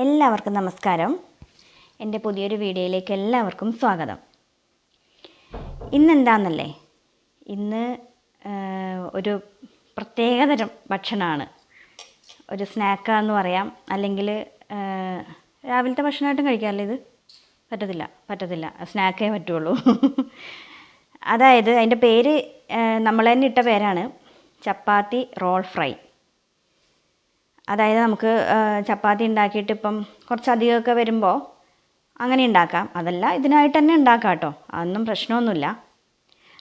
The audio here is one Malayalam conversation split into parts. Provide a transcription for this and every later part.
എല്ലാവർക്കും നമസ്കാരം. എന്റെ പുതിയൊരു വീഡിയോയിലേക്ക് എല്ലാവർക്കും സ്വാഗതം. ഇന്നെന്താണെന്നല്ലേ ഇന്ന് ഒരു പ്രത്യേകതരം ഭക്ഷണമാണ്. ഒരു സ്നാക്കാന്ന് പറയാം. അല്ലെങ്കിൽ രാവിലത്തെ ഭക്ഷണമായിട്ടും കഴിക്കാറില്ല ഇത്? പറ്റത്തില്ല പറ്റത്തില്ല. സ്നാക്കേ പറ്റുള്ളൂ. അതായത് അതിന്റെ പേര് നമ്മൾ തന്നെ ഇട്ട പേരാണ് ചപ്പാത്തി റോൾ ഫ്രൈ. അതായത് നമുക്ക് ചപ്പാത്തി ഉണ്ടാക്കിയിട്ട് ഇപ്പം കുറച്ചധികമൊക്കെ വരുമ്പോൾ അങ്ങനെ ഉണ്ടാക്കാം. അതല്ല ഇതിനായിട്ട് തന്നെ ഉണ്ടാക്കാം കേട്ടോ. അതൊന്നും പ്രശ്നമൊന്നുമില്ല.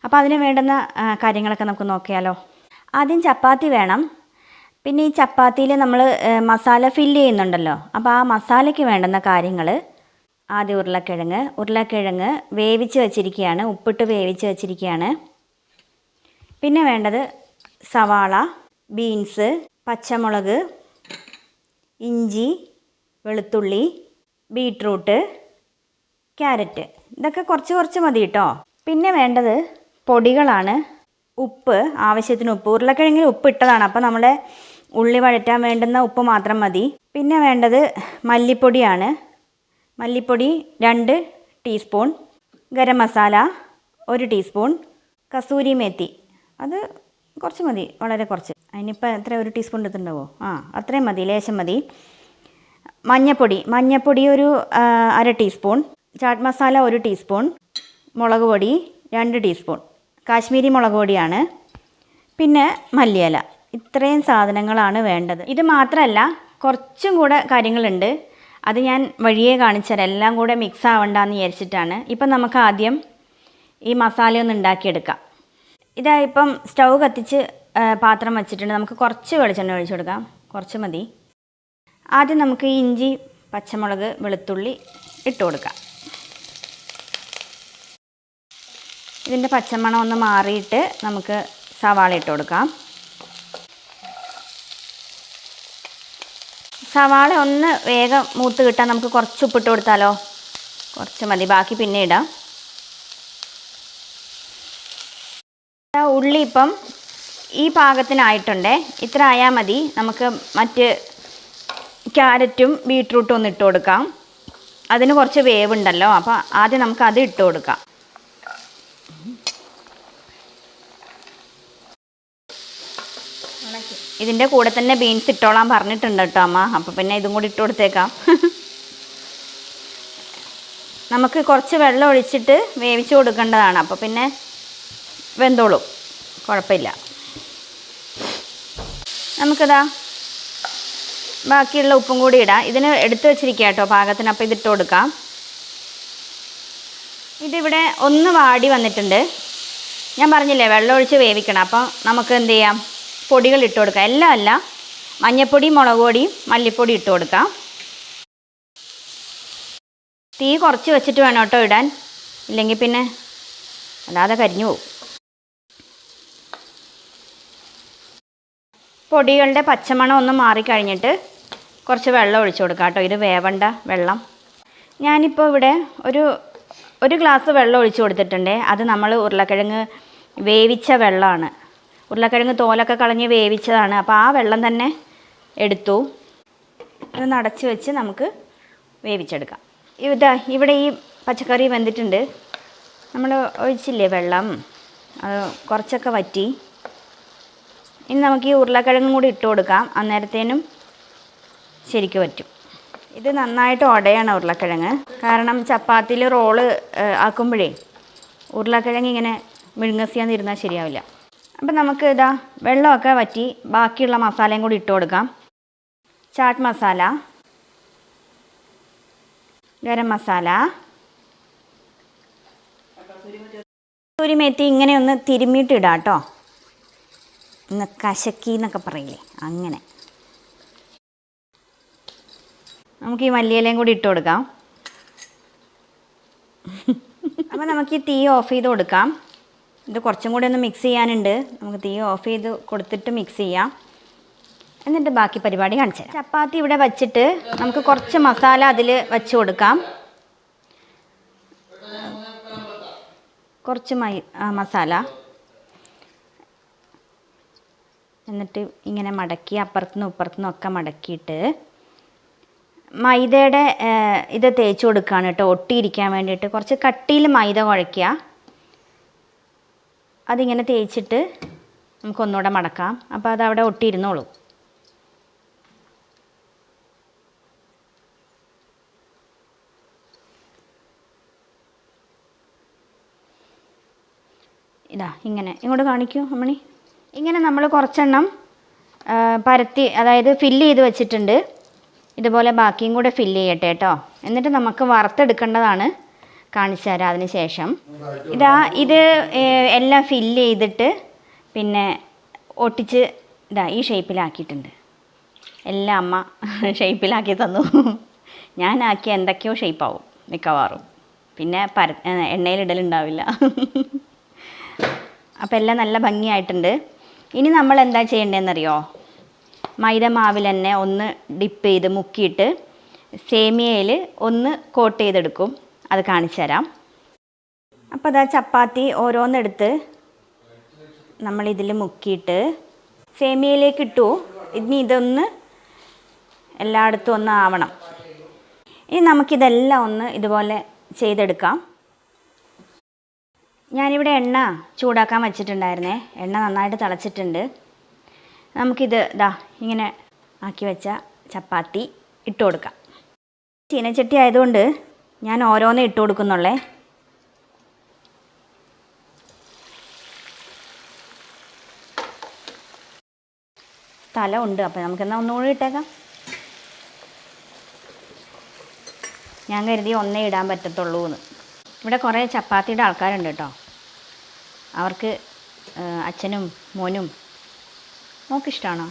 അപ്പോൾ അതിന് വേണ്ടുന്ന കാര്യങ്ങളൊക്കെ നമുക്ക് നോക്കിയാലോ? ആദ്യം ചപ്പാത്തി വേണം. പിന്നെ ഈ ചപ്പാത്തിയിൽ നമ്മൾ മസാല ഫില്ല് ചെയ്യുന്നുണ്ടല്ലോ. അപ്പോൾ ആ മസാലയ്ക്ക് വേണ്ടുന്ന കാര്യങ്ങൾ ആദ്യം ഉരുളക്കിഴങ്ങ് ഉരുളക്കിഴങ്ങ് വേവിച്ച് വെച്ചിരിക്കുകയാണ്. ഉപ്പിട്ട് വേവിച്ച് വെച്ചിരിക്കുകയാണ്. പിന്നെ വേണ്ടത് സവാള ബീൻസ് പച്ചമുളക് ഇഞ്ചി വെളുത്തുള്ളി ബീട്രൂട്ട് ക്യാരറ്റ്. ഇതൊക്കെ കുറച്ച് കുറച്ച് മതി കേട്ടോ പിന്നെ വേണ്ടത് പൊടികളാണ്. ഉപ്പ് ആവശ്യത്തിന് ഉപ്പ്. ഉരുളക്കിഴങ്ങിൽ ഉപ്പ് ഇട്ടതാണ്. അപ്പോൾ നമ്മുടെ ഉള്ളി വഴറ്റാൻ വേണ്ടുന്ന ഉപ്പ് മാത്രം മതി. പിന്നെ വേണ്ടത് മല്ലിപ്പൊടിയാണ്. മല്ലിപ്പൊടി രണ്ട് ടീസ്പൂൺ. ഗരം മസാല ഒരു ടീസ്പൂൺ. കസൂരി മേത്തി. അത് കുറച്ച് മതി വളരെ കുറച്ച്. അതിനിപ്പോൾ എത്ര ഒരു ടീസ്പൂൺ എടുത്തിട്ടുണ്ടാവോ? ആ അത്രയും മതി ലേശം മതി. മഞ്ഞപ്പൊടി മഞ്ഞപ്പൊടി ഒരു അര ടീസ്പൂൺ ചാട്ട് മസാല ഒരു ടീസ്പൂൺ മുളക് പൊടി രണ്ട് ടീസ്പൂൺ കാശ്മീരി മുളക് പൊടിയാണ്. പിന്നെ മല്ലിയില. ഇത്രയും സാധനങ്ങളാണ് വേണ്ടത്. ഇത് മാത്രമല്ല കുറച്ചും കൂടെ കാര്യങ്ങളുണ്ട്. അത് ഞാൻ വഴിയേ കാണിച്ചുതരാം എല്ലാം കൂടെ മിക്സ് ആവണ്ടെന്ന് വിചാരിച്ചിട്ടാണ്. ഇപ്പം നമുക്ക് ആദ്യം ഈ മസാല ഒന്ന് ഉണ്ടാക്കിയെടുക്കാം. ഇതാ ഇപ്പം സ്റ്റൗ കത്തിച്ച് പാത്രം വെച്ചിട്ടുണ്ട്. നമുക്ക് കുറച്ച് വെളിച്ചെണ്ണ ഒഴിച്ചു കൊടുക്കാം. കുറച്ച് മതി. ആദ്യം നമുക്ക് ഇഞ്ചി പച്ചമുളക് വെളുത്തുള്ളി ഇട്ട് കൊടുക്കാം. ഇതിന്റെ പച്ചമണം ഒന്ന് മാറിയിട്ട് നമുക്ക് സവാള ഇട്ട് കൊടുക്കാം. സവാള ഒന്ന് വേഗം മൂത്ത് കിട്ടാൻ നമുക്ക് കുറച്ച് ഉപ്പിട്ട് കൊടുത്താലോ? കുറച്ച് മതി. ബാക്കി പിന്നെ ഇടാം. ഉള്ളി ഇപ്പം ഈ പാകത്തിനായിട്ടുണ്ടേ. ഇത്ര ആയാൽ മതി. നമുക്ക് മറ്റ് ക്യാരറ്റും ബീട്രൂട്ടും ഒന്ന് ഇട്ട് കൊടുക്കാം. അതിന് കുറച്ച് വേവുണ്ടല്ലോ. അപ്പോൾ ആദ്യം നമുക്ക് അത് ഇട്ട് കൊടുക്കാം. ഇതിന്റെ കൂടെ തന്നെ ബീൻസ് ഇട്ടോളാൻ പറഞ്ഞിട്ടുണ്ട് കേട്ടോ അമ്മ. അപ്പോൾ പിന്നെ ഇതും കൂടി ഇട്ട് കൊടുത്തേക്കാം. നമുക്ക് കുറച്ച് വെള്ളം ഒഴിച്ചിട്ട് വേവിച്ച് കൊടുക്കേണ്ടതാണ്. അപ്പോൾ പിന്നെ വെന്തോളും. കുഴപ്പമില്ല. നമുക്കിതാ ബാക്കിയുള്ള ഉപ്പും കൂടി ഇടാം. ഇതിന് എടുത്തു വെച്ചിരിക്കുക കേട്ടോ പാകത്തിന്. അപ്പോൾ ഇതിട്ട് കൊടുക്കാം. ഇതിവിടെ ഒന്ന് വാടി വന്നിട്ടുണ്ട്. ഞാൻ പറഞ്ഞില്ലേ വെള്ളം ഒഴിച്ച് വേവിക്കണം. അപ്പോൾ നമുക്ക് എന്ത് ചെയ്യാം? പൊടികൾ ഇട്ട് കൊടുക്കാം. എല്ലാം അല്ല. മഞ്ഞപ്പൊടി മുളക് പൊടി മല്ലിപ്പൊടി ഇട്ട് കൊടുക്കാം. തീ കുറച്ച് വെച്ചിട്ട് വേണം കേട്ടോ ഇടാൻ. ഇല്ലെങ്കിൽ പിന്നെ അല്ലാതെ കരിഞ്ഞു പോകും. പൊടികളുടെ പച്ചമണം ഒന്ന് മാറിക്കഴിഞ്ഞിട്ട് കുറച്ച് വെള്ളം ഒഴിച്ചു കൊടുക്കാം കേട്ടോ. ഇത് വേവണ്ട വെള്ളം. ഞാനിപ്പോൾ ഇവിടെ ഒരു ഒരു ഗ്ലാസ് വെള്ളം ഒഴിച്ചു കൊടുത്തിട്ടുണ്ട്. അത് നമ്മൾ ഉരുളക്കിഴങ്ങ് വേവിച്ച വെള്ളമാണ്. ഉരുളക്കിഴങ്ങ് തോലൊക്കെ കളഞ്ഞ് വേവിച്ചതാണ്. അപ്പോൾ ആ വെള്ളം തന്നെ എടുത്തു. ഇത് നടച്ച് വെച്ച് നമുക്ക് വേവിച്ചെടുക്കാം. ഇതാ ഇവിടെ ഈ പച്ചക്കറി വെന്തിട്ടുണ്ട്. നമ്മൾ ഒഴിച്ചില്ലേ വെള്ളം? അത് കുറച്ചൊക്കെ വറ്റി. ഇനി നമുക്ക് ഈ ഉരുളക്കിഴങ്ങും കൂടി ഇട്ട് കൊടുക്കാം. അന്നേരത്തേനും ശരിക്ക് പറ്റും. ഇത് നന്നായിട്ട് ഉടയാണ് ഉരുളക്കിഴങ്ങ്. കാരണം ചപ്പാത്തിയിൽ റോൾ ആക്കുമ്പോഴേ ഉരുളക്കിഴങ്ങ് ഇങ്ങനെ മിഴുങ്ങസിയാന്നിരുന്നാൽ ശരിയാവില്ല. അപ്പം നമുക്ക് ഇതാ വെള്ളമൊക്കെ വറ്റി ബാക്കിയുള്ള മസാലയും കൂടി ഇട്ട് കൊടുക്കാം. ചാട്ട് മസാല ഗരം മസാല കസൂരി ഇങ്ങനെ ഒന്ന് തിരുമ്മിയിട്ടിടാം കേട്ടോ. കശക്കി എന്നൊക്കെ പറയില്ലേ? അങ്ങനെ. നമുക്ക് ഈ മല്ലിയിലയും കൂടി ഇട്ട് കൊടുക്കാം. അപ്പോൾ നമുക്ക് ഈ തീ ഓഫ് ചെയ്ത് കൊടുക്കാം. ഇത് കുറച്ചും കൂടി ഒന്ന് മിക്സ് ചെയ്യാനുണ്ട്. നമുക്ക് തീ ഓഫ് ചെയ്ത് കൊടുത്തിട്ട് മിക്സ് ചെയ്യാം. എന്നിട്ട് ബാക്കി പരിപാടി കാണിച്ചു തരാം. ചപ്പാത്തി ഇവിടെ വച്ചിട്ട് നമുക്ക് കുറച്ച് മസാല അതിൽ വെച്ച് കൊടുക്കാം. കുറച്ച് മസാല. എന്നിട്ട് ഇങ്ങനെ മടക്കി അപ്പുറത്തുനിന്നും ഇപ്പുറത്തുനിന്നും ഒക്കെ മടക്കിയിട്ട് മൈദയുടെ ഇത് തേച്ച് കൊടുക്കുകയാണ് കേട്ടോ. ഒട്ടിയിരിക്കാൻ വേണ്ടിയിട്ട്. കുറച്ച് കട്ടിയിൽ മൈദ കുഴയ്ക്കുക. അതിങ്ങനെ തേച്ചിട്ട് നമുക്കൊന്നുകൂടെ മടക്കാം. അപ്പോൾ അതവിടെ ഒട്ടിയിരുന്നോളൂ. ഇതാ ഇങ്ങനെ. ഇങ്ങോട്ട് കാണിക്കൂ അമ്മണി. ഇങ്ങനെ നമ്മൾ കുറച്ചെണ്ണം പരത്തി അതായത് ഫില്ല് ചെയ്ത് വെച്ചിട്ടുണ്ട്. ഇതുപോലെ ബാക്കിയും കൂടെ ഫില്ല് ചെയ്യട്ടെ കേട്ടോ. എന്നിട്ട് നമുക്ക് വറുത്തെടുക്കേണ്ടതാണ്. കാണിച്ചു തരാം അതിന് ശേഷം. ഇതാ ഇത് എല്ലാം ഫില്ല് ചെയ്തിട്ട് പിന്നെ ഒട്ടിച്ച് ഇതാ ഈ ഷേപ്പിലാക്കിയിട്ടുണ്ട് എല്ലാം അമ്മ ഷേപ്പിലാക്കി തന്നു. ഞാനാക്കി എന്തൊക്കെയോ ഷേപ്പാവും മിക്കവാറും. പിന്നെ പര എണ്ണയിലിടലുണ്ടാവില്ല. അപ്പോൾ എല്ലാം നല്ല ഭംഗിയായിട്ടുണ്ട്. ഇനി നമ്മൾ എന്താ ചെയ്യേണ്ടതെന്നറിയോ? മൈദ മാവിൽ തന്നെ ഒന്ന് ഡിപ്പ് ചെയ്ത് മുക്കിയിട്ട് സേമിയയിൽ ഒന്ന് കോട്ട് ചെയ്തെടുക്കും. അത് കാണിച്ചു തരാം. അപ്പോൾ അതാ ചപ്പാത്തി ഓരോന്നെടുത്ത് നമ്മളിതിൽ മുക്കിയിട്ട് സേമിയയിലേക്ക് ഇട്ടു. ഇനി ഇതൊന്ന് എല്ലായിടത്തും ഒന്ന് ആവണം. ഇനി നമുക്കിതെല്ലാം ഒന്ന് ഇതുപോലെ ചെയ്തെടുക്കാം. ഞാനിവിടെ എണ്ണ ചൂടാക്കാൻ വച്ചിട്ടുണ്ടായിരുന്നേ. എണ്ണ നന്നായിട്ട് തിളച്ചിട്ടുണ്ട്. നമുക്കിത് ഇതാ ഇങ്ങനെ ആക്കി വെച്ച ചപ്പാത്തി ഇട്ട് കൊടുക്കാം. ചീനച്ചട്ടി ആയതുകൊണ്ട് ഞാൻ ഓരോന്ന് ഇട്ട് കൊടുക്കുന്നുള്ളേ. സ്ഥലമുണ്ട് അപ്പോൾ നമുക്കെന്നാൽ ഒന്നുകൂടി ഇട്ടേക്കാം. ഞാൻ കരുതി ഒന്നേ ഇടാൻ പറ്റത്തുള്ളൂ എന്ന് ഇവിടെ കുറേ ചപ്പാത്തിയുടെ ആൾക്കാരുണ്ട് കേട്ടോ. അവർക്ക് അച്ഛനും മോനും മോക്കിഷ്ടമാണോ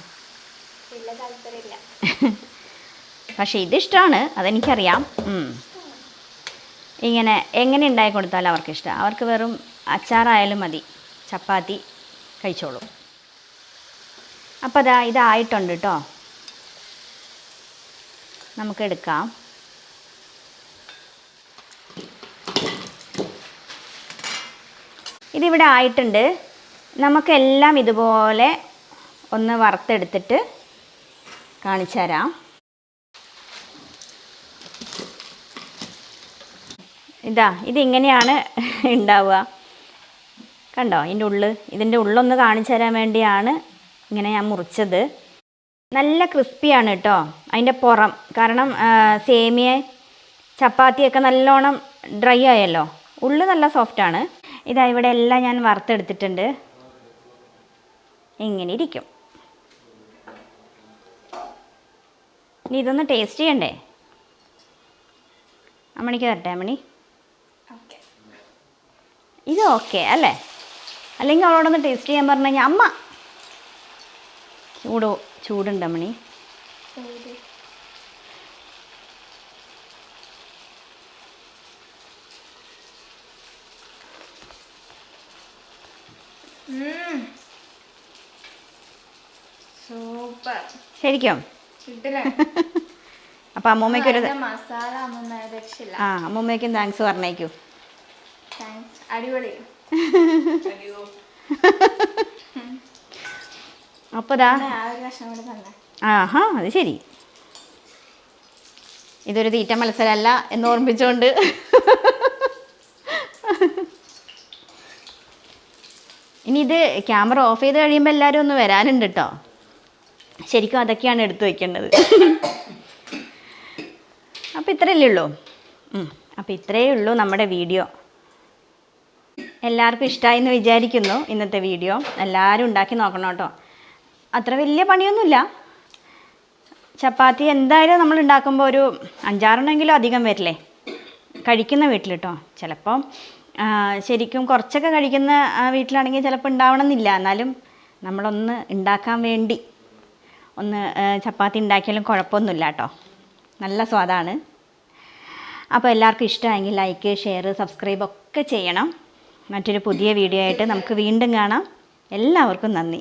പക്ഷേ ഇതിഷ്ടമാണ് അതെനിക്കറിയാം. ഇങ്ങനെ എങ്ങനെ ഉണ്ടാക്കി കൊടുത്താലും അവർക്ക് ഇഷ്ടം അവർക്ക് വെറും അച്ചാറായാലും മതി. ചപ്പാത്തി കഴിച്ചോളും. അപ്പോൾ അതാ ഇതായിട്ടുണ്ട് കേട്ടോ നമുക്ക് എടുക്കാം ഇതിവിടെ ആയിട്ടുണ്ട്. നമുക്കെല്ലാം ഇതുപോലെ ഒന്ന് വറുത്തെടുത്തിട്ട് കാണിച്ചു തരാം. ഇതാ ഇതിങ്ങനെയാണ് ഉണ്ടാവുക. കണ്ടോ ഇതിന്റെ ഉള്ള് ഇതിന്റെ ഉള്ളൊന്ന് കാണിച്ചു തരാൻ വേണ്ടിയാണ് ഇങ്ങനെ ഞാൻ മുറിച്ചത്. നല്ല ക്രിസ്പിയാണ് കേട്ടോ അതിന്റെ പുറം. കാരണം സേമിയ ചപ്പാത്തിയൊക്കെ നല്ലോണം ഡ്രൈ ആയല്ലോ. ഉള്ളു നല്ല സോഫ്റ്റാണ്. ഇതാ ഇവിടെ എല്ലാം ഞാൻ വറുത്തെടുത്തിട്ടുണ്ട്. ഇങ്ങനെ ഇരിക്കും. ഇനി ഇതൊന്ന് ടേസ്റ്റ് ചെയ്യണ്ടേ? അമ്മണിക്ക് തരട്ടെ അമ്മണി? ഇത് ഓക്കെ അല്ലേ? അല്ലെങ്കിൽ അവളോടൊന്ന് ടേസ്റ്റ് ചെയ്യാൻ പറഞ്ഞു കഴിഞ്ഞാൽ അമ്മ. ചൂടോ ചൂടുണ്ട് അമ്മണി ശരി സൂപ്പർ. ശരിക്കും? അപ്പൊ അമ്മൂമ്മയ്ക്ക് അതിന്റെ മസാല ആ അമ്മൂമ്മയ്ക്കും താങ്ക്സ് പറഞ്ഞേക്കൂ. അടിപൊളി. ഒരു തന്നെ. ആഹാ അത് ശരി. ഇതൊരു തീറ്റ മത്സരമല്ല എന്ന് ഓർമ്മിച്ചുകൊണ്ട് ഇനി ഇത് ക്യാമറ ഓഫ് ചെയ്ത് കഴിയുമ്പോൾ എല്ലാവരും ഒന്ന് വരാനുണ്ട് കേട്ടോ ശരിക്കും അതൊക്കെയാണ് എടുത്തു വയ്ക്കേണ്ടത് അപ്പോൾ ഇത്രയല്ലേ ഉള്ളൂ? അപ്പോൾ ഇത്രയേ ഉള്ളൂ നമ്മുടെ വീഡിയോ. എല്ലാവർക്കും ഇഷ്ടമായി എന്ന് വിചാരിക്കുന്നു ഇന്നത്തെ വീഡിയോ. എല്ലാവരും ഉണ്ടാക്കി നോക്കണം കേട്ടോ അത്ര വലിയ പണിയൊന്നുമില്ല. ചപ്പാത്തി എന്തായാലും നമ്മൾ ഉണ്ടാക്കുമ്പോൾ ഒരു അഞ്ചാറെണ്ണമെങ്കിലും അധികം വരില്ലേ? കഴിക്കുന്ന വീട്ടിൽ കേട്ടോ ചിലപ്പം ശരിക്കും കുറച്ചൊക്കെ കഴിക്കുന്ന വീട്ടിലാണെങ്കിൽ ചിലപ്പോൾ ഉണ്ടാവണമെന്നില്ല. എന്നാലും നമ്മളൊന്ന് ഉണ്ടാക്കാൻ വേണ്ടി ഒന്ന് ചപ്പാത്തി ഉണ്ടാക്കിയാലും കുഴപ്പമൊന്നുമില്ല കേട്ടോ. നല്ല സ്വാദാണ്. അപ്പോൾ എല്ലാവർക്കും ഇഷ്ടമായെങ്കിൽ ലൈക്ക് ഷെയർ സബ്സ്ക്രൈബ് ഒക്കെ ചെയ്യണം. മറ്റൊരു പുതിയ വീഡിയോ ആയിട്ട് നമുക്ക് വീണ്ടും കാണാം. എല്ലാവർക്കും നന്ദി.